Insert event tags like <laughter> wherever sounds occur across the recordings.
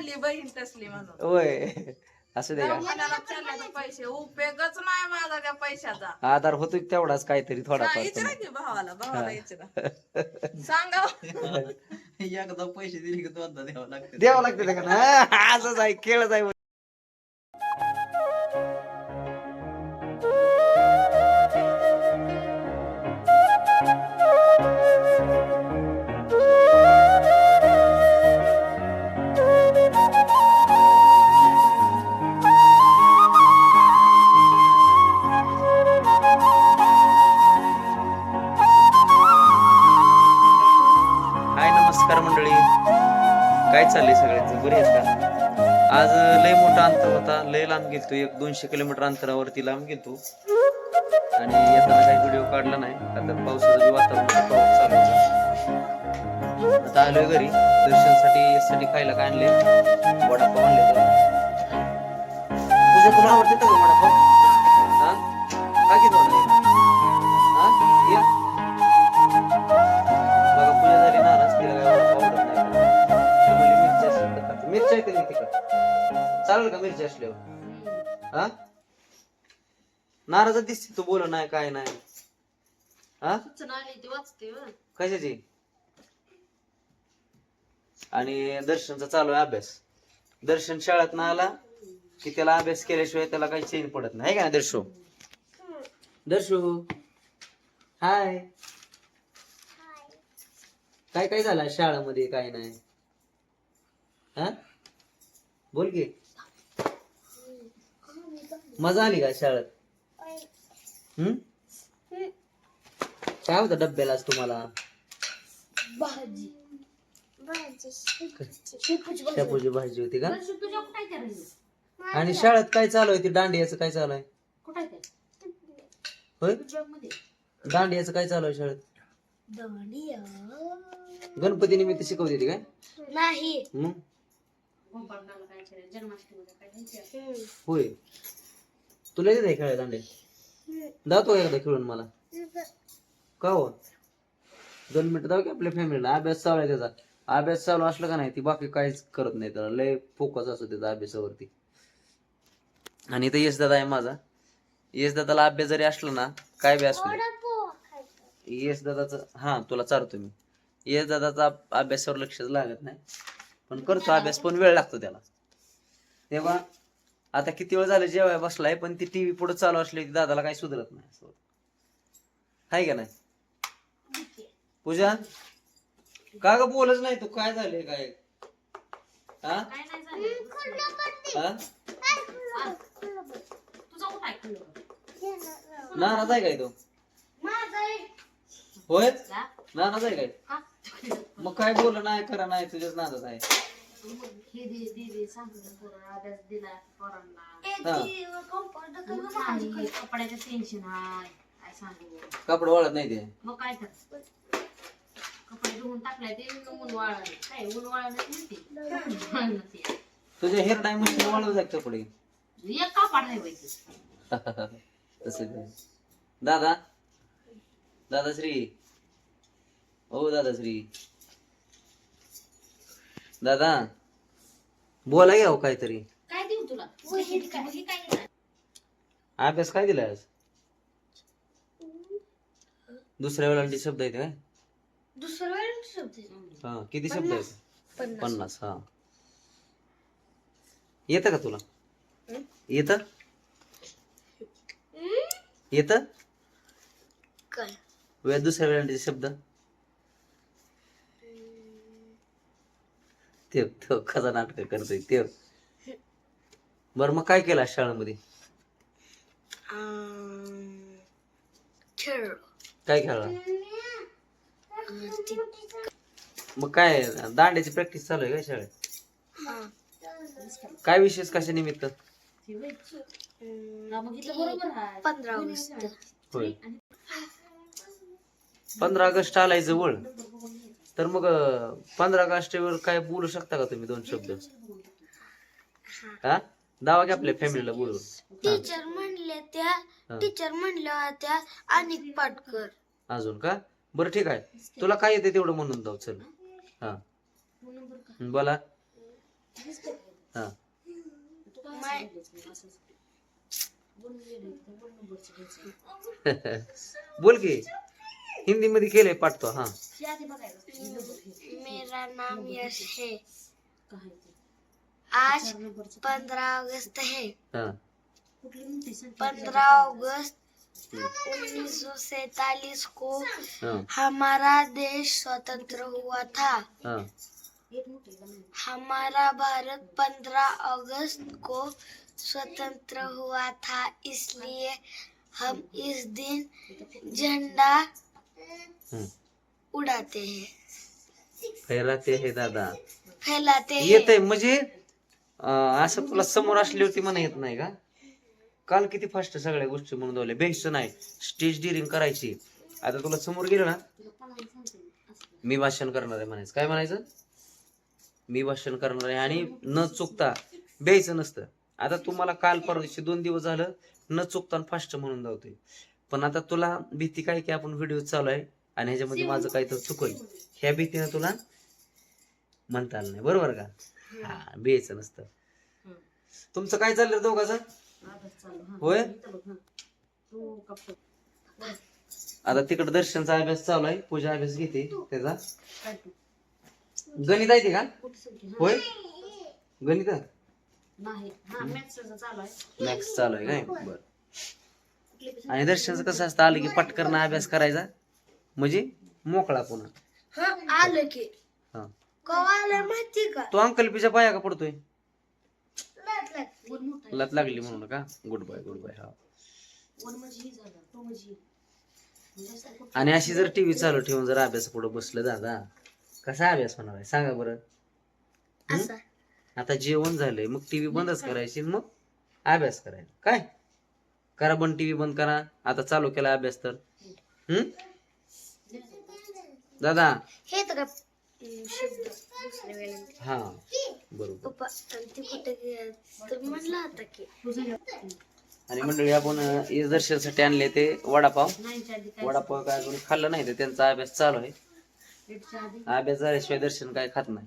चालली बहीण तसली म्हणून. होय. असं दे. का दवाखान्याला चालले तर पैसे उपयोगच नाही माझा त्या पैशाचा. आधार होतो तेवढाच काहीतरी थोडाफार विचारा की भावाला भावाला विचारा सांगा. <laughs> एकदा पैसे दिले की दोनदा द्यावं लागते. द्यावं लागते का? ना असंच आहे खेळच आहे. काय चाललंय सगळ्यांचं? बरे आहेत का? आज लय मोठा अंतर होता. लय लांब गेलतो. एक दोनशे किलोमीटर अंतरावरती लांब गेलतो. आणि येताना काही व्हिडिओ काढला नाही. आता पावसाचं वातावरण पाऊस चालू होता आता आलोय घरी. दर्शनसाठी साठी खायला काय आणले वडापाव आणले तुझं तुला आवडते का वडापाव. हा? का घेतो हा? चालेल का मिरची असल्यावर? हा? नाराज दिसते तू बोल नाही काय नाही. हा? कशाची? आणि दर्शनचा चालू आहे अभ्यास. दर्शन शाळेत ना आला की त्याला अभ्यास केल्याशिवाय त्याला काही चैन पडत नाही का दर्शू? दर्शू हाय. काय काय झालं शाळेमध्ये काय नाही? हा? बोल की. मजा आली का शाळेत? हम्म? काय होतं डब्याला आज तुम्हाला? शेपूची भाजी. होती का? आणि शाळेत काय चालू आहे ती? दांडियाचं काय चालू आहे? होय? दांडियाचं काय चालू आहे शाळेत? गणपती निमित्त शिकवते ती काय? नाही. मग? होय. तुला येते खेळायला दांडे. जातो एकदा खेळून मला. का हो? दोन मिनिटं जाऊ की आपल्या फॅमिलीला अभ्यास चालू आहे त्याचा. अभ्यास चालू असलं का नाही ती बाकी काहीच करत नाही त्याला. लय फोकस असतो त्याचा अभ्यासावरती. आणि इथं यश दादा आहे माझा. यश दादाला अभ्यास जरी असला ना काय बी असू यश दादाचं हा तुला चारतो मी. यश दादाचा अभ्यासावर लक्षच लागत नाही. पण करतो अभ्यास पण वेळ लागतो त्याला. तेव्हा आता किती वेळ झालं जेवाय बसलाय पण ती टीव्ही पुढे चालू असली की दादाला काही सुधरत नाही असं. हाय का नाही? पूजा? का ग बोलच नाही तू? काय झाले काय? हा? हा? नाराज आहे काय तो? होय? नाराज आहे काय? मग काय बोल नाही करा नाही तुझ्याच नाराज आहे. कपड्याचं टेन्शन आहे. काय सांगू? कपड वाळत नाही ते. मग काय तर. कपडे धुवून टाकलाय ते ऊन वाळलं काय ऊन वाळलं नसते तुझ्या हेअर टाइम मशीन वाळत जात कपडे? एक कापड नाही व्हायचं तसं काय? दादा. दादा श्री ओ दादा श्री दादा बोला घ्या हो काहीतरी. काय देऊ तुला? वही काय? वही काय देणार? अभ्यास काय दिलाय आज? दुसऱ्या वेळेला शब्द आहेत काय दुसरं वेळ शब्द हा किती शब्द आहेत? पन्नास. हा. येतं का तुला? येत? येत? काय? वे दुसऱ्या वेळेला शब्द? ते तो कसा नाटक करतोय ते. बर मग काय केलं आज शाळेमध्ये? खेळ काय खेळला? मग काय दांड्याची प्रॅक्टिस चालू आहे काय शाळेत? काय विशेष कशा निमित्त? पंधरा ऑगस्ट. होय. पंधरा ऑगस्ट आलाय जवळ. तर मग पंधरा ऑगस्टवर काय बोलू शकता का तुम्ही दोन शब्द? हा? दावा की आपल्या फॅमिलीला बोलू टीचर म्हणले त्या टीचर म्हणल्या होत्या अनेक पाटकर. अजून का? बरं ठीक आहे. तुला काय येते तेवढं म्हणून जाऊ चल. हा. बोला. हा. <laughs> बोल की. हिंदी मध्ये केलंय पाठतो हा. हे. मेरा नाम यश है। आज पंद्रह अगस्त है। हा? पंद्रह अगस्त उन्नीस सौ सैतालीस को हा. हमारा देश स्वतंत्र हुआ था। हा? हमारा भारत पंद्रह अगस्त को स्वतंत्र हुआ था। इसलिए हम इस दिन झंडा. उड़ाते हैं। फैराते हे दादा। फैलाते येत आहे म्हणजे अं, असं तुला समोर असल्यावरती म्हणा येत नाही का? काल किती फास्ट सगळ्या गोष्टी म्हणून दावल्या बेस्ट नाही स्टेज डिरिंग करायची. आता तुला समोर गेलं ना. मी भाषण करणार आहे म्हणायचं. काय म्हणायचं? मी भाषण करणार आहे आणि न चुकता द्यायचं नसतं. आता तुम्हाला काल परवा दिवशी दोन दिवस झालं न चुकता फास्ट म्हणून धावतोय. पण आता तुला भीती काय की आपण व्हिडिओ चालू आहे आणि ह्याच्यामध्ये माझं काहीतरी चुकल ह्या भीतीनं तुला म्हणता आलं नाही. बरोबर का? हा. बियायचं नसतं हम्म. तुमचं काय चाललं रे दोघाचं हा. होय? हा. आता तिकडे दर्शनचा अभ्यास चालू आहे. पूजा अभ्यास घेते त्याचा. काय? गणित आहे ते का? हा. होय? गणित नाही हा मॅथ्सचं चालू आहे. मॅक्स चालू आहे काय? बरं. आणि दर्शनचं कसं असतं आलं की पटकन अभ्यास करायचा. म्हणजे मोकळा पुन्हा. हाँ आलं की. हा. कवा आलं माहिती का? तो अंकल्पीच्या पाया का पडतोय? लाट लाट. लत लागली म्हणून का? गुड बाय गुड बाय हा. म्हणजे आणि अशी जर टीव्ही चालू ठेवून जर अभ्यास पुढे बसलं दादा कसा अभ्यास होणार आहे? सांगा बरं? असा. आता जेवण झालंय मग टीव्ही बंदच करायची आणि मग अभ्यास करायचा. काय? करा बंद टीव्ही बंद करा. आता चालू केला अभ्यास तर. हम्म? दादा. हे तर का हम्म, शब्द दुसऱ्या वेळेला. हा बरोबर. पप्पा आणि ते कुठे गेलं? तर म्हणलं होता की. तू झालं. आणि मंडळी आपण दर्शनासाठी आणले ते वडापाव. वडापाव काय अजून खाल्लं नाही तर त्यांचा अभ्यास चालू आहे. अभ्यास झाल्याशिवाय दर्शन काय खात नाही.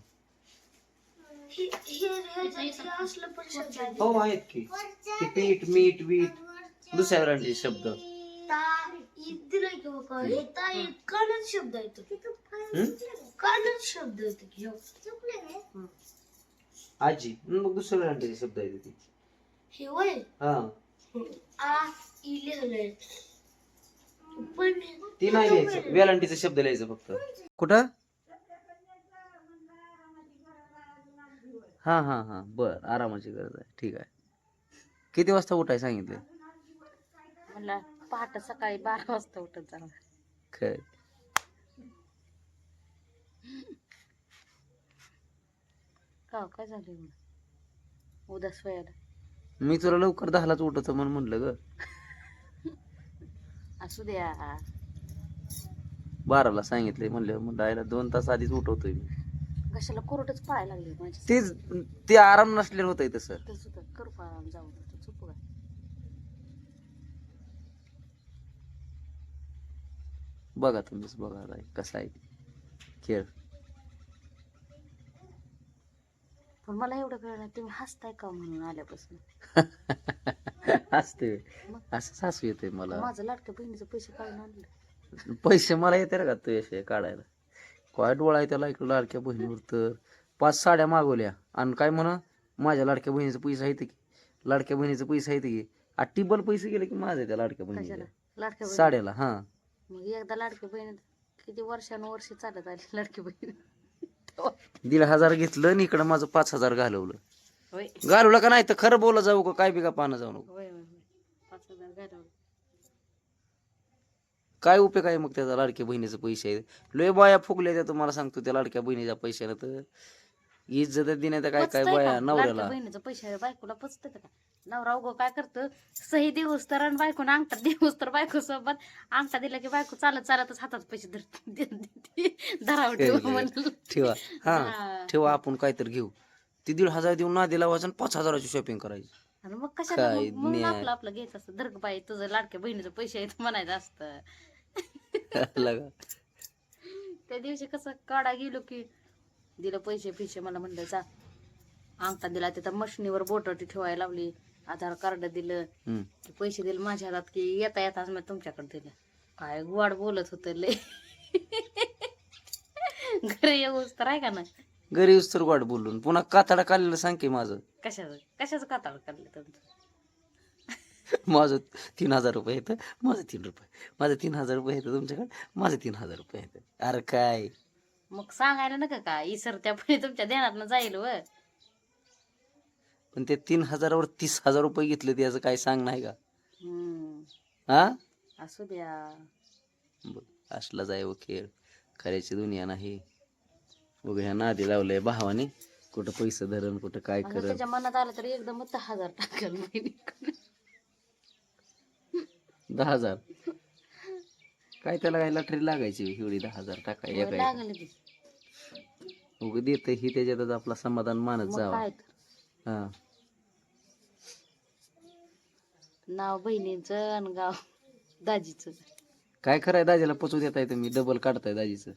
हे हे हे- हे असलं पण शब्द हो आहेत की. ते पीठ मीठ वीट दुसऱ्या शब्द कानच शब्द? कानच शब्द. आजी मग दुसऱ्या ब्रँडचे शब्द आहेत ते. हे. वय आ ई लिहिलंय पण ती नाही लिहायचं. वेलांटीचा शब्द लिहायचं फक्त. कुठं? हा हा हा. बर आरामाची गरज आहे. ठीक आहे. किती वाजता उठाय सांगितले? मला पहाटे सकाळी बारा वाजता उठत जाणार काय का काय झालं एवढं उदास व्हायला मी तुला लवकर दहालाच उठवतो म्हणून म्हणलं ग. असू द्या. बाराला सांगितले म्हणलं म्हणलं आईला दोन तास आधीच उठवतोय मी. कशाला कोरडच पळायला लागली तेच ते आराम नसलेलं होतंय तसं. तर सुद्धा करू का जाऊ दे चुप का बघा तुम्हीच बघा कसा आहे. खेळ. पण मला एवढं कळलं तुम्ही हसताय का म्हणून आल्यापासून? <laughs> असते असंच हसू येते मला. माझं लाडक्या बहिणीचं पैसे काढून आणलं. पैसे मला येते रे का तू असे काढायला? काय डोळा आहे त्याला इकडं लाडक्या बहिणीवर तर. पाच साड्या मागवल्या. आणि काय म्हणा माझ्या लाडक्या बहिणीचा पैसा आहे की? लाडक्या बहिणीचा पैसा आहे की? आ टिबल पैसे गेले की माझे त्या लाडक्या बहिणीला लाडक्या बहिणी साड्याला हा. मग एकदा लाडकी बहीण किती वर्षानुवर्ष चालत आली लाडकी बहीण. दीड हजार घेतलं आणि इकडं माझं पाच हजार घालवलं. होय. घालवलं का नाही तर खरं बोला जाऊ का काय बी का पानं जाऊ नको. होय होय होय. पाच हजार घालवलं. काय उपयोग आहे मग त्याचा लाडक्या बहिणीचे पैसे? आहेत लय बाया फुगल्या त्या तुम्हाला सांगतो त्या लाडक्या बहिणीच्या पैशानं तर. इज्जत देण्यात काय काय बाया? नवऱ्याला? बहिणीचं पैसे बायकोला पचत का? नवरा उगो काय करतं? सही दिवस तर आणि बायकोनं अंगठा दिवस तर बायको सोबत अंगठा दिला की बायको चालत चालतच हातात पैसे धर धरावं ठेव हा. ठेवा. आपण काहीतरी घेऊ. ती दीड हजार देऊन ना दिला वाजन पाच हजाराची शॉपिंग करायची. आणि मग कशाला? न्याय. आपलं आपलं घ्यायचं असतं. दर्ग बाई तुझं लाडक्या बहिणीचं पैसे आहेत म्हणायचं असतं. <laughs> त्या दिवशी कसं काढा गेलो की दिलं पैसे पैसे मला म्हणलं जा. अंगठा दिला तिथं मशनीवर बोटवटी ठेवायला लावली आधार कार्ड दिलं. हम्म. की पैसे दिले माझ्या हातात की येता येताच मी तुमच्याकडे दिलं. काय गोड बोलत होत लय. घरी येऊच तर आहे का ना घरी तर वाट बोलून. पुन्हा कातडा काढलेलं सांग की माझं. कशाचं? कशाचं काताळ काढलं तुमचं? माझं तीन हजार रुपये येतं माझं तीन रुपये. माझं तीन हजार रुपये येतं तुमच्याकडे. माझं तीन हजार रुपये येतं अरे काय? मग सांगायला नका का? इसर त्या पुढे तुमच्या ध्यानात जाईल व. पण ते तीन हजारावर तीस हजार रुपये घेतले त्याचं काय सांग नाही का? हा? असू द्या. बघ असला जाय व खेळ. खऱ्याची दुनिया नाही. बघ ह्या नादी लावलंय भावाने. कुठं पैसे धरण कुठं काय करत त्याच्या मनात आलं तर एकदमच दहा हजार टाकल दहा हजार. काय त्याला काय लटरी लागायची एवढी दहा हजार टाकाय एका एका. लागल की उग देत ही त्याच्यातच आपला समाधान मानत मग जावा. काय तर. हा. नाव बहिणीचं आणि गाव दाजीचं. काय कराय दाजीला पोचू देताय तुम्ही डबल काढताय दाजीचं.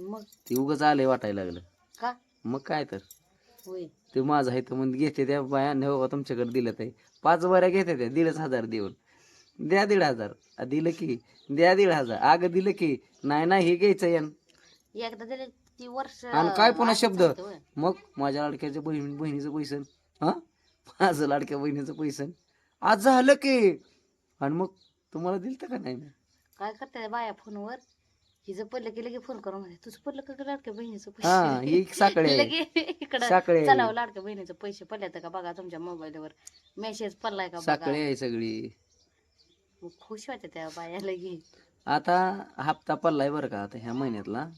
मग? ते उगच आलंय वाटायला लागलं. का? मग काय तर. होय. ते माझं आहे तर मग घेते त्या बायाने हो बाबा तुमच्याकडे दिलं ते. पाच बऱ्या घेते त्या दीडच हजार देऊन. द्या दीड हजार. दिलं की द्या दीड हजार. आग दिलं की नाही नाही हे घ्यायचं यान एकदा दिले ती वर्ष आणि काय पुन्हा शब्द. मग माझ्या लाडक्याच्या बहीण बहिणीचं पैसन. हा? माझं लाडक्या बहिणीचं पैसन. आज झालं की. आणि मग तुम्हाला दिलं का नाही? काय करताय बाया फोनवर? हिचं पडलं की लगे फोन करून म्हणते, तुझं पडलं का लाडक्या बहिणीचं हा पैसे ही आहे. लगे इकडं. चलावं लाडक्या बहिणीचं पैसे पडल्यात का बघा तुमच्या मोबाईलवर? मेसेज पडलाय का बघा? आहे सगळी. मग खुश होते त्या बाया लगे आता हप्ता पडलाय बरं का आता ह्या महिन्यातला.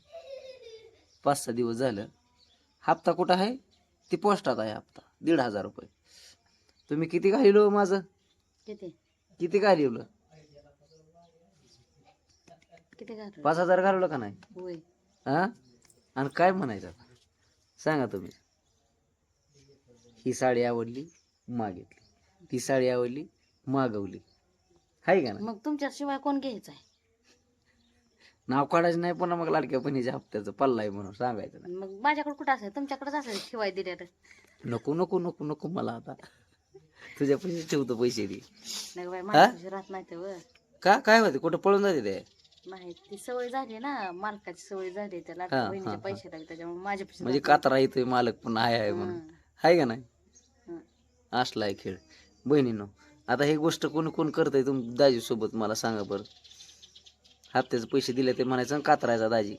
पाच सहा दिवस झालं. हप्ता कुठं आहे? ती पोस्टात आहे हप्ता. दीड हजार रुपये. तुम्ही किती घालिलो माझं? किती? किती घालिवलं किती पाच हजार घालवलं का नाही? होय. हा? आणि काय म्हणायचं आता? सांगा तुम्ही. ही साडी आवडली मागितली. ती साडी आवडली मागवली. हाय का ना मग तुमच्याशिवाय कोण घ्यायचं आहे? नाव काढायचं नाही पुन्हा मग लाडक्या बहिणीच्या हप्त्याचं पल्लाय म्हणून सांगायचं नाही. मग माझ्याकडे कुठं असेल? तुमच्याकडेच असेल शिवाय दिल्या नको नको नको नको मला आता. तुझ्या पैसे ठेवतो पैसे दे. नाही बाई माझ्यापाशी राहत नाही ते व. का काय होते? कुठं पळून जाते ते? नाही ती सवय झाली ना मालकाची सवय झाली त्या हा, लाडक्या बहिणीचे हा. पैसे लागले त्याच्यामुळे माझ्यापाशी म्हणजे. कातरा येतोय मालक पण आहे आहे म्हणून. हं. आहे का नाही? हं. असलाय खेळ. बहिणीनो आता ही गोष्ट कोण कोण करतंय तुम दाजी सोबत मला सांगा बरं. हप्त्याचे पैसे दिले ते म्हणायचं कातरायचा दाजी.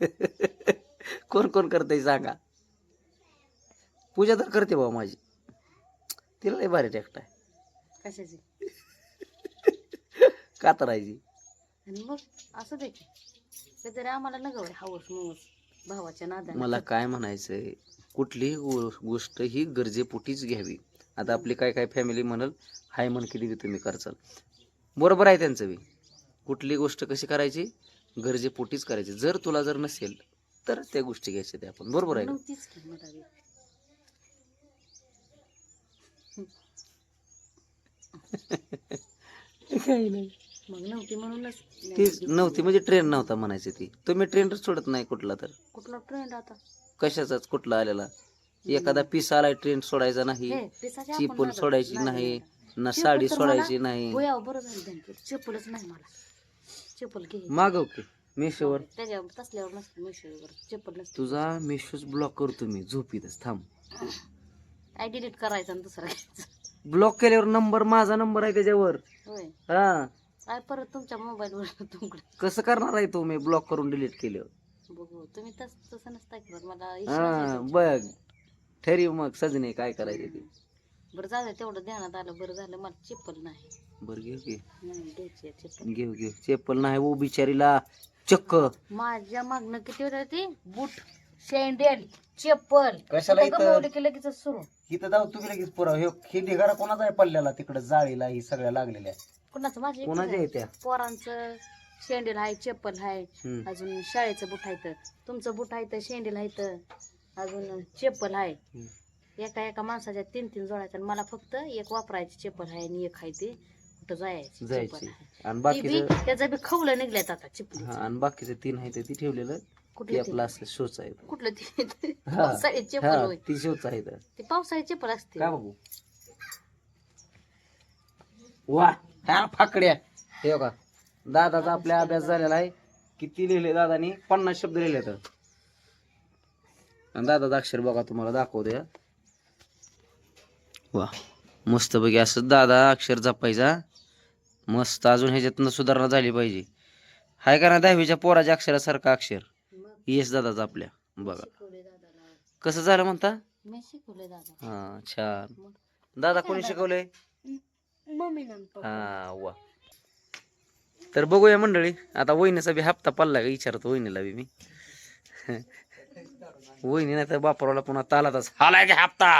<laughs> कोण कोण करतंय सांगा. पूजा तर करते बाबा माझी. तिला लय भारी टेक्ट आहे. कशाची? <laughs> कातरायची. आणि मग असं दे की. काहीतरी आम्हाला बाई हवस मवस भावाच्या नादाने. मला काय म्हणायचंय कुठलीही गो- गोष्ट ही गरजेपोटीच घ्यावी. आता आपली काय काय फॅमिली म्हणाल हाय म्हण किती बी तुम्ही करचाल बरोबर आहे त्यांचं बी. कुठली गोष्ट कशी करायची? गरजेपोटीच करायची. जर तुला जर नसेल तर त्या गोष्टी घ्यायच्या त्या आपण बरोबर आहे ना? नव्हतीच की मला बी. मग नव्हती म्हणूनच ती नव्हती म्हणजे ट्रेंड नव्हता म्हणायची ती. तुम्ही ट्रेंडच सोडत नाही कुठला तर. कुठला ट्रेंड आता? कशाचाच कुठला आलेला? एखादा पीस आलाय ट्रेंड सोडायचा नाही. चिपल सोडायची नाही. ना साडी मला- सोडायची नाही. चप्पलच नाही मला. मागव की मेशोवर. त्याच्यावर तसल्यावर नसतं मिशोवर. चप्पल नसतं तुझा मेशोज ब्लॉक करतो मी झोपीतच थांब. आय डिलीट करायचं आणि दुसरं ब्लॉक केल्यावर नंबर माझा नंबर आहे त्याच्यावर. हा. काय परत तुमच्या मोबाईलवर तुमकडे? कसं करणार आहे तो मी ब्लॉक करून डिलीट केल्यावर? बघू तुम्ही तस तसं नसता मला हा विश्वास आहे बघ. ठरीव मग सजने काय करायचे ते? बरं झालं तेवढं ध्यानात आलं बरं झालं. मला चप्पल नाही. बरं घेऊ घे नाही घ्यायची आहे चप्पल. घेऊ घेऊ. चप्पल नाही वो बिचारीला चक्क. माझ्या मागणं किती होत ते? बूट शेंडेल चप्पल. कशाला इथं? की लगेच सुरू. इथं जाऊ तुम्ही लगेच पुराव हे ही ढिगारा कोणाचा आहे पडलेला? तिकडे जाळीला ही सगळ्या लागलेल्या कुणाचं? माझ्या कोणाच्या आहे त्या पोरांचं. शेंडेल आहे चप्पल आहे. हम्म. अजून शाळेचं बुट आहे तुमचं बुट आहे तर शेंडेल आहे तर. अजून चप्पल आहे. एका एका माणसाच्या तीन तीन जोडायच्या आणि मला फक्त एक वापरायची चप्पल आहे आणि एक आहे ते. कुठं जायची आणि ती बी बाकीचं त्याचं बी खवलं निघल्यात आता चप्पल हा आणि बाकीचं तीन आहे ते ती ठेवलेलं. कुठलं आपलं शोच आहे. कुठलं ते. <laughs> पावसाळी चप्पल होय. ती शोच आहे तर. ते पावसाळी चप्पल असते. का बघू? वा ह्या फाकड्या. हे बघा दादाचा आपल्या अभ्यास झालेला आहे. किती लिहिले दादानी? पन्नास शब्द लिहिले तर. आणि दादाचं अक्षर बघा तुम्हाला दाखवते वा मस्त बघी असं दादा अक्षर जपायचा. मस्त अजून ह्याच्यातनं सुधारणा झाली पाहिजे. हाय का ना दहावीच्या पोराच्या अक्षरासारखं अक्षर? येस दादाचं आपल्या. बघा. कसं झालं म्हणता? दादा. हा छान. दादा कोणी शिकवलंय? हा वा. तर बघूया मंडळी आता वहिनीचा बी हप्ता पडला का? विचारतो वहिनीला बी मी. वहिनी नाही तर बापराला पुन्हा तालातच. हालाय का हप्ता?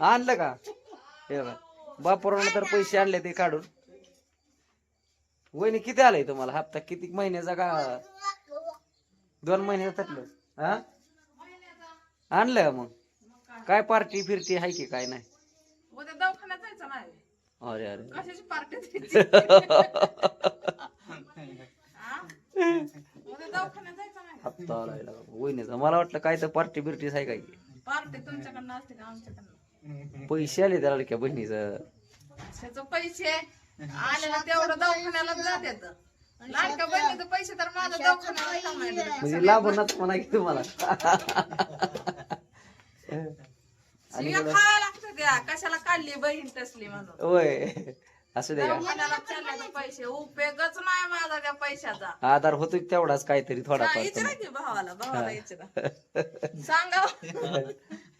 आणलं का? हे बघा. बापराला तर पैसे आणले ते काढून. वहिनी किती आलाय तुम्हाला हप्ता? किती महिन्याचा का? दोन महिन्याचा थकलं. हा? आणलं का मग. काय पार्टी फिरती आहे की काय नाही? अरे अरे. <laughs> हा? हप्ता आलाय. वहिनीचा. मला वाटलं काय तर पार्टी बिर्टीच आहे काय? पार्टी तुमच्याकडनं असते का आमच्याकडनं? पैसे आले त्या लडक्या बहिणीचं. त्याचं पैसे आलेला तेवढं दवाखान्याला बहिणीचे पैसे तर माझ्या दवाखान्याला म्हणजे म्हणा की तुम्हाला. शिव्या खायला लागतं त्या. कशाला काढली बहीण तसली म्हणून? होय. असू दे का दवाखान्याला चालले पैसे. उपयोगच नाही माझा त्या पैशाचा. आधार होतो तेवढाच काहीतरी थोडाफार विचारा की भावाला. भावाला विचारा सांगा.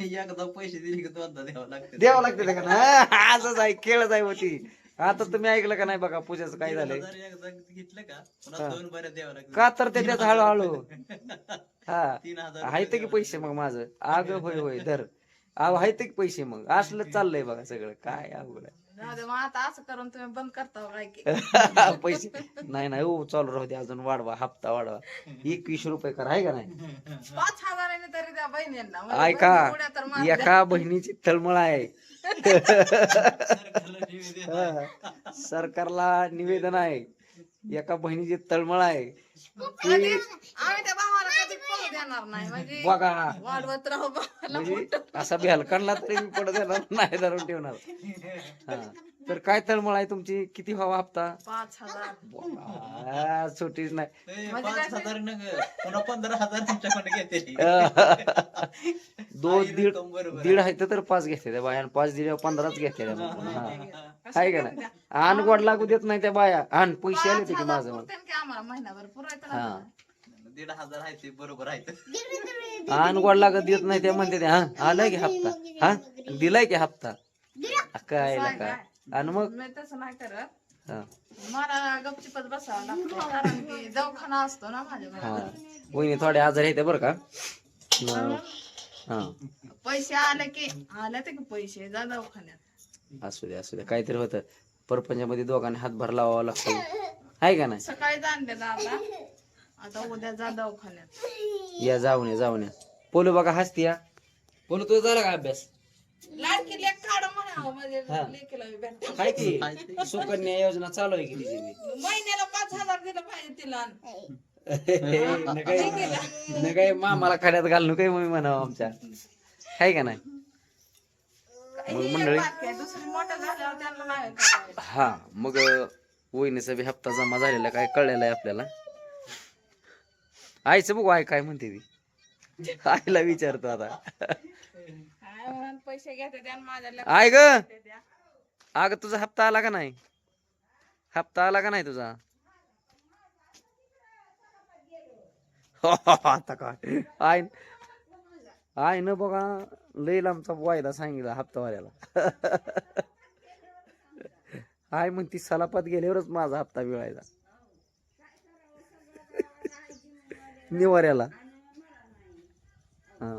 एकदा पैसे दिले की दोनदा द्यावं लागतं. द्यावं लागते का ना असंच आहे खेळच आहे होती. आता तुम्ही ऐकलं का नाही बघा पूजाचं काय झालंय? एकदा घेतलं का पुन्हा दोन बऱ्या द्यावं लागतं. का तर ते त्याच हळूहळू. हा. तीन हजार आहे की पैसे मग माझं? आग होय होय धर. अहो आहे की पैसे मग. असलं चाललंय बघा सगळं. काय अवघड आहे. जाऊ दे मग आता असं करून तुम्ही बंद करता हो काय की <laughs> पैसे नाही नाही हो चालू राहू दे अजून वाढवा हप्ता वाढवा एकवीस रुपये कर आहे का नाही पाच हजाराने तरी द्या बहिणींना म्हणजे ऐका बहिणी तर. एका बहिणीची तळमळ आहे सरकारला निवेदन. हा. सरकारला निवेदन आहे एका बहिणीची तळमळ आहे. ती आम्ही त्या भावाला कधी पळू देणार नाही. म्हणजे बघा. वाढवत राहू भावाला म्हणजे असा बेल काढला तरी मी पडत येणार नाही धरून ठेवणार. हा. तर काय तळमळ आहे तुमची? किती व्हावा हप्ता? पाच हजार. सुटीच नाही. ए, म्हणजे पाच काय हजार नग. पुन्हा पंधरा हजार तुमच्याकडे घेते <laughs> दोन दीड दीड आहे. तर पाच घेते त्या बाया आणि पाच दीड पंधराच घेते त्या. हा. आहे का नाही? आण गोड लागू देत नाही त्या बाया. आण पैसे आले ते की माझं आम्हाला महिनाभर पुरायचं हा. ना दीड हजार आहे ते बरोबर आहे. आण गोड लागत देत नाही ते म्हणते ते हा. आलाय की हप्ता? हा? दिलाय की हप्ता? काय? काय? आणि मग? मी तसं नाही करत. हा. मला गपचिपच बसावं लागतं कारण की दवाखाना असतो ना माझ्या हा. घरात. वहिनी थोडे आजार येते बरं का? मग, हा? पैसे आले की आले ते की पैसे जा दवाखान्यात. असू दे असू दे. काहीतरी होतं. परपंचामध्ये दोघांनी हातभार लावावा लागतो. आहे का नाही? सकाळी जाणले दादा. आता उद्या जा दवाखान्यात. या जाऊन या जाऊन या. पोलू बघा हसती या. पोलू तुझा झाला का अभ्यास? लाडकी लेख लेकीला भेटतं. काय की? सुकन्या योजना चालू आहे की तिची? बी? महिन्याला पाच हजार दिलं पाहिजे तिला. नकाय नकाय मामाला खड्यात घालणं काय मी म्हणावं आमच्या. आहे का नाही? मग मंडळी बाकी आहे. दुसरी मोठं झाल्यावर त्यांना नाही करायचं. हा मग वहिनीचा बी हप्ता जमा झालेला काय कळलेला आहे आपल्याला? आईचं बघू आई काय म्हणते ती? आईला विचारतो आता. पैसे घेते त्या माझ्या आय ग! द्या. अगं तुझा हप्ता आला का नाही? हप्ता आला का नाही तुझा? आता काय? आय आय न बघा लई लांबचा वायदा सांगितला हप्तावाल्याला. आय म्हणती सलापात गेल्यावरच माझा हप्ता मिळायचा. निवाऱ्याला. हा.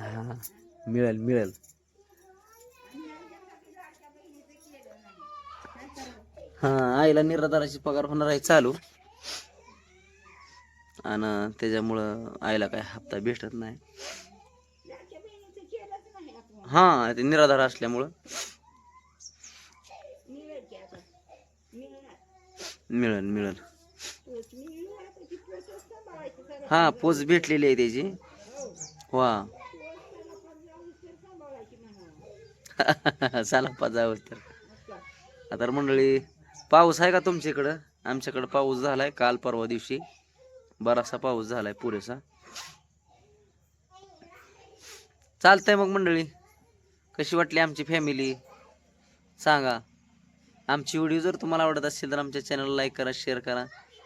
हां मिळेल मिळेल. हा आईला निराधाराची पगार होणार आहे चालू. आणि त्याच्यामुळं आईला काय हप्ता भेटत नाही. हा ते निराधार असल्यामुळं. मिळेल मिळेल. हा पोच भेटलेली आहे त्याची. वा. <laughs> चला पाजावं तर आता मंडळी पाऊस आहे का तुमच्या इकडं? आमच्याकडं पाऊस झालाय काल परवा दिवशी. बरासा पाऊस झालाय पुरेसा. चालतंय मग मंडळी. कशी वाटली आमची फॅमिली सांगा. आमची व्हिडिओ जर तुम्हाला आवडत असेल तर आमच्या चॅनलला लाईक करा शेअर करा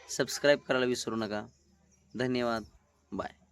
सबस्क्राईब करायला विसरू नका. धन्यवाद. बाय